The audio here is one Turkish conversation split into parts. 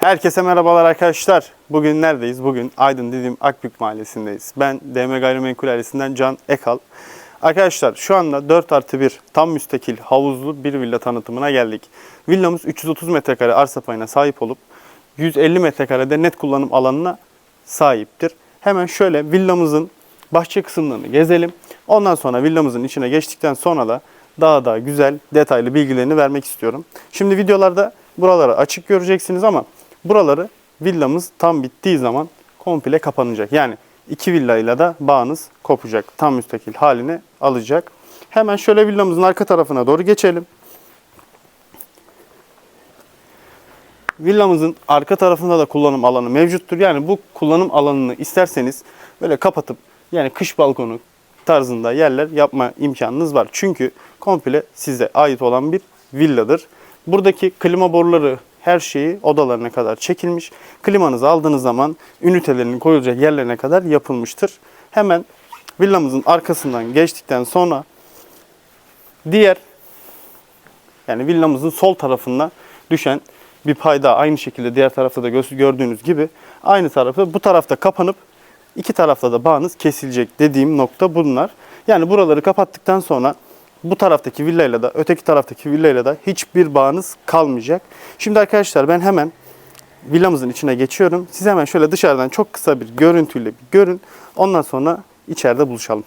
Herkese merhabalar arkadaşlar. Bugün neredeyiz? Bugün Aydın Didim Akbük Mahallesi'ndeyiz. Ben DM Gayrimenkul ailesinden Can Ekal. Arkadaşlar şu anda 4 artı 1 tam müstakil havuzlu bir villa tanıtımına geldik. Villamız 330 metrekare arsa payına sahip olup 150 metrekarede net kullanım alanına sahiptir. Hemen şöyle villamızın bahçe kısımlarını gezelim. Ondan sonra villamızın içine geçtikten sonra da daha da güzel detaylı bilgilerini vermek istiyorum. Şimdi videolarda buraları açık göreceksiniz ama buraları villamız tam bittiği zaman komple kapanacak. Yani iki villayla da bağınız kopacak. Tam müstakil haline alacak. Hemen şöyle villamızın arka tarafına doğru geçelim. Villamızın arka tarafında da kullanım alanı mevcuttur. Yani bu kullanım alanını isterseniz böyle kapatıp yani kış balkonu tarzında yerler yapma imkanınız var. Çünkü komple size ait olan bir villadır. Buradaki klima boruları her şeyi odalarına kadar çekilmiş. Klimanızı aldığınız zaman ünitelerinin koyulacak yerlerine kadar yapılmıştır. Hemen villamızın arkasından geçtikten sonra diğer yani villamızın sol tarafına düşen bir payda aynı şekilde diğer tarafta da gö- gördüğünüz gibi aynı tarafı bu tarafta kapanıp iki tarafta da bağınız kesilecek dediğim nokta bunlar. Yani buraları kapattıktan sonra bu taraftaki villayla da öteki taraftaki villayla da hiçbir bağınız kalmayacak. Şimdi arkadaşlar ben hemen villamızın içine geçiyorum. Siz hemen şöyle dışarıdan çok kısa bir görüntüyle bir görün. Ondan sonra içeride buluşalım.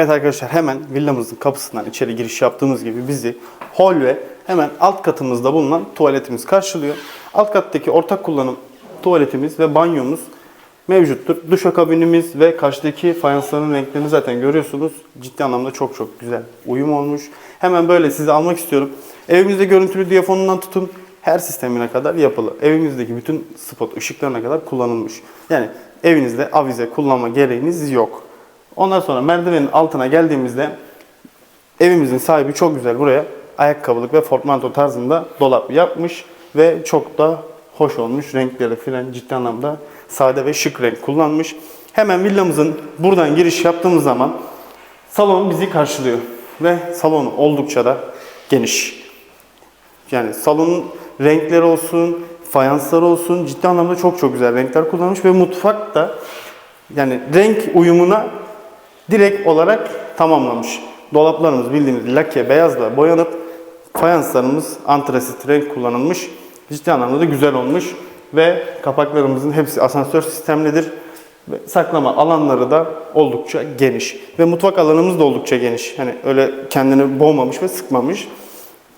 Evet arkadaşlar hemen villamızın kapısından içeri giriş yaptığımız gibi bizi hol ve hemen alt katımızda bulunan tuvaletimiz karşılıyor. Alt kattaki ortak kullanım tuvaletimiz ve banyomuz mevcuttur. Duşakabinimiz ve karşıdaki fayansların renklerini zaten görüyorsunuz. Ciddi anlamda çok çok güzel uyum olmuş. Hemen böyle sizi almak istiyorum. Evimizde görüntülü diyafonundan tutun her sistemine kadar yapılı. Evimizdeki bütün spot ışıklarına kadar kullanılmış. Yani evinizde avize kullanma gereğiniz yok. Ondan sonra merdivenin altına geldiğimizde evimizin sahibi çok güzel buraya ayakkabılık ve portmanto tarzında dolap yapmış ve çok da hoş olmuş. Renkleri filan ciddi anlamda sade ve şık renk kullanmış. Hemen villamızın buradan giriş yaptığımız zaman salon bizi karşılıyor ve salon oldukça da geniş. Yani salonun renkleri olsun, fayansları olsun ciddi anlamda çok çok güzel renkler kullanmış ve mutfak da yani renk uyumuna direkt olarak tamamlamış. Dolaplarımız bildiğimiz lake beyazla boyanıp fayanslarımız antrasit renk kullanılmış. Ciddi anlamda da güzel olmuş ve kapaklarımızın hepsi asansör sistemlidir. Ve saklama alanları da oldukça geniş. Ve mutfak alanımız da oldukça geniş. Hani öyle kendini boğmamış ve sıkmamış.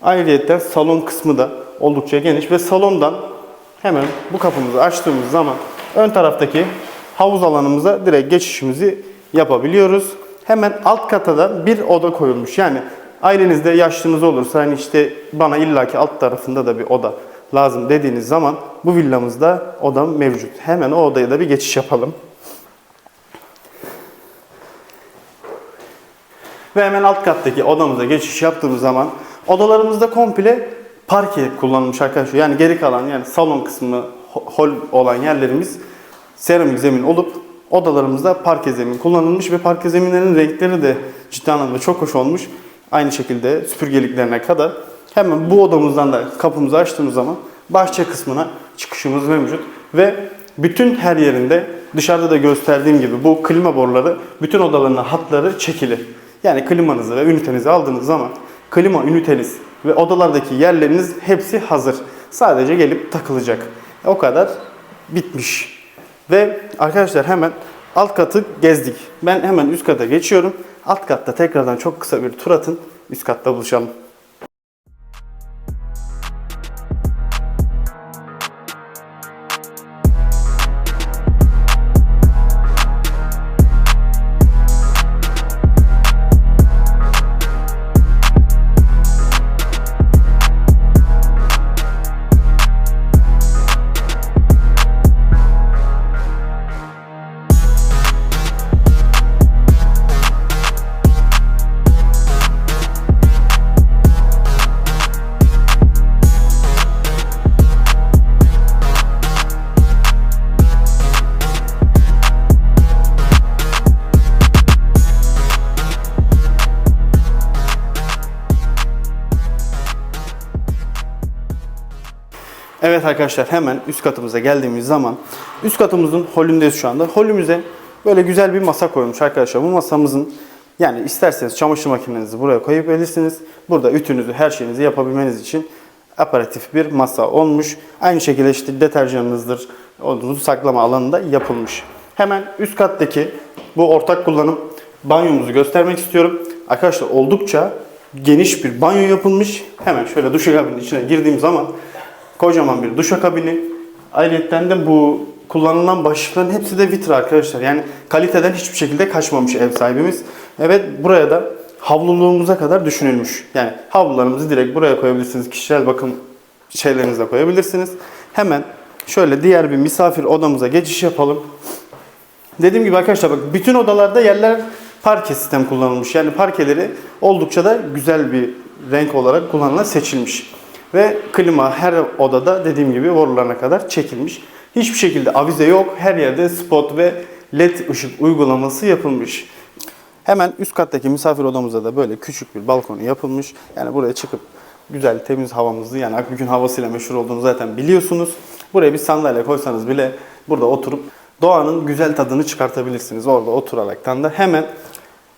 Ayrıca salon kısmı da oldukça geniş ve salondan hemen bu kapımızı açtığımız zaman ön taraftaki havuz alanımıza direkt geçişimizi yapabiliyoruz. Hemen alt kata da bir oda koyulmuş. Yani ailenizde yaşlınız olursa hani işte bana illaki alt tarafında da bir oda lazım dediğiniz zaman bu villamızda oda mevcut. Hemen o odaya da bir geçiş yapalım. Ve hemen alt kattaki odamıza geçiş yaptığımız zaman odalarımızda komple parke kullanılmış arkadaşlar. Yani geri kalan yani salon kısmı, ho- hol olan yerlerimiz seramik zemin olup odalarımızda parke zemin kullanılmış ve parke zeminlerin renkleri de ciddi anlamda çok hoş olmuş. Aynı şekilde süpürgeliklerine kadar. Hemen bu odamızdan da kapımızı açtığımız zaman bahçe kısmına çıkışımız mevcut ve bütün her yerinde dışarıda da gösterdiğim gibi bu klima boruları bütün odalarına hatları çekili. Yani klimanızı ve ünitenizi aldığınız zaman klima üniteniz ve odalardaki yerleriniz hepsi hazır. Sadece gelip takılacak. O kadar bitmiş. Ve arkadaşlar hemen alt katı gezdik. Ben hemen üst kata geçiyorum. Alt katta tekrardan çok kısa bir tur atın. Üst katta buluşalım. Evet arkadaşlar hemen üst katımıza geldiğimiz zaman üst katımızın holündeyiz şu anda. Holümüze böyle güzel bir masa koymuş arkadaşlar. Bu masamızın yani isterseniz çamaşır makinenizi buraya koyabilirsiniz. Burada ütünüzü her şeyinizi yapabilmeniz için aparatif bir masa olmuş. Aynı şekilde işte deterjanınızdır, olduğunuz saklama alanında yapılmış. Hemen üst kattaki bu ortak kullanım banyomuzu göstermek istiyorum. Arkadaşlar oldukça geniş bir banyo yapılmış. Hemen şöyle duşakabinin içine girdiğim zaman kocaman bir duşakabini. Ayrıca de bu kullanılan başlıkların hepsi de vitri arkadaşlar. Yani kaliteden hiçbir şekilde kaçmamış ev sahibimiz. Evet buraya da havluluğumuza kadar düşünülmüş. Yani havlularımızı direkt buraya koyabilirsiniz. Kişisel bakım şeylerinize koyabilirsiniz. Hemen şöyle diğer bir misafir odamıza geçiş yapalım. Dediğim gibi arkadaşlar bak bütün odalarda yerler parke sistem kullanılmış. Yani parkeleri oldukça da güzel bir renk olarak kullanılan seçilmiş. Ve klima her odada dediğim gibi borularına kadar çekilmiş. Hiçbir şekilde avize yok. Her yerde spot ve led ışık uygulaması yapılmış. Hemen üst kattaki misafir odamıza da böyle küçük bir balkonu yapılmış. Yani buraya çıkıp güzel temiz havamızı yani Akbük'ün havasıyla meşhur olduğunu zaten biliyorsunuz. Buraya bir sandalye koysanız bile burada oturup doğanın güzel tadını çıkartabilirsiniz. Orada oturaraktan da hemen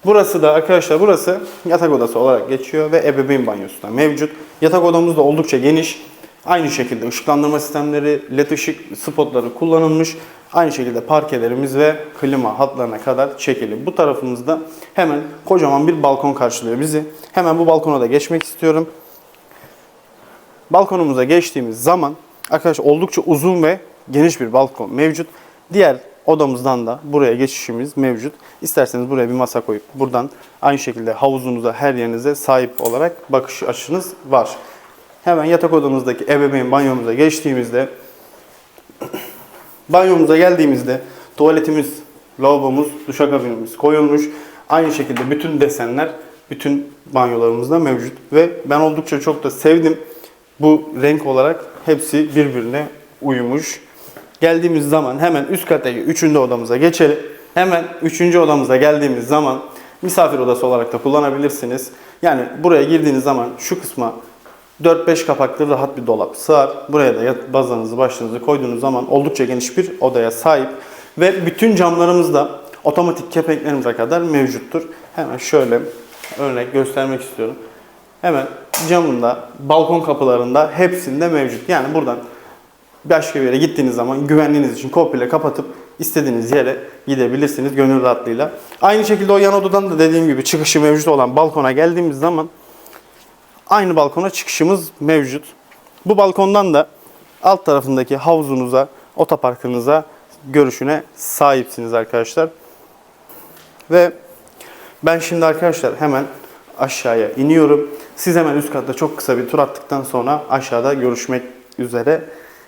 Burası da arkadaşlar burası yatak odası olarak geçiyor ve ebeveyn banyosu da mevcut. Yatak odamız da oldukça geniş. Aynı şekilde ışıklandırma sistemleri, led ışık spotları kullanılmış. Aynı şekilde parkelerimiz ve klima hatlarına kadar çekili. Bu tarafımızda hemen kocaman bir balkon karşılıyor bizi. Hemen bu balkona da geçmek istiyorum. Balkonumuza geçtiğimiz zaman arkadaşlar oldukça uzun ve geniş bir balkon mevcut. Diğer odamızdan da buraya geçişimiz mevcut. İsterseniz buraya bir masa koyup buradan aynı şekilde havuzunuza her yerinize sahip olarak bakış açınız var. Hemen yatak odamızdaki ebeveyn banyomuza geçtiğimizde banyomuza geldiğimizde tuvaletimiz, lavabomuz, duşakabinimiz koyulmuş. Aynı şekilde bütün desenler bütün banyolarımızda mevcut ve ben oldukça çok da sevdim. Bu renk olarak hepsi birbirine uyumuş. Geldiğimiz zaman hemen üst kattaki üçüncü odamıza geçelim. Hemen üçüncü odamıza geldiğimiz zaman misafir odası olarak da kullanabilirsiniz. Yani buraya girdiğiniz zaman şu kısma 4-5 kapaklı rahat bir dolap sığar. Buraya da bazanızı başınızı koyduğunuz zaman oldukça geniş bir odaya sahip. Ve bütün camlarımız da otomatik kepenklerimize kadar mevcuttur. Hemen şöyle örnek göstermek istiyorum. Hemen camında, balkon kapılarında hepsinde mevcut. Yani buradan başka bir yere gittiğiniz zaman güvenliğiniz için komple kapatıp istediğiniz yere gidebilirsiniz gönül rahatlığıyla. Aynı şekilde o yan odadan da dediğim gibi çıkışı mevcut olan balkona geldiğimiz zaman aynı balkona çıkışımız mevcut. Bu balkondan da alt tarafındaki havuzunuza, otoparkınıza görüşüne sahipsiniz arkadaşlar. Ve ben şimdi arkadaşlar hemen aşağıya iniyorum. Siz hemen üst katta çok kısa bir tur attıktan sonra aşağıda görüşmek üzere.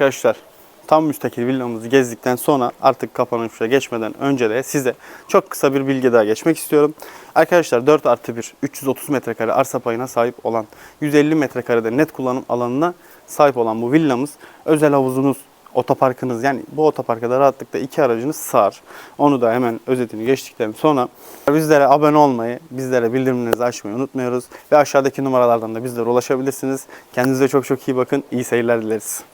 Arkadaşlar tam müstakil villamızı gezdikten sonra artık kapanışa geçmeden önce de size çok kısa bir bilgi daha geçmek istiyorum. Arkadaşlar 4 artı 1 330 metrekare arsa payına sahip olan 150 metrekarede net kullanım alanına sahip olan bu villamız özel havuzunuz otoparkınız yani bu otoparka da rahatlıkla iki aracınız sığar. Onu da hemen özetini geçtikten sonra bizlere abone olmayı, bizlere bildirimlerinizi açmayı unutmuyoruz. Ve aşağıdaki numaralardan da bizlere ulaşabilirsiniz. Kendinize çok çok iyi bakın. İyi seyirler dileriz.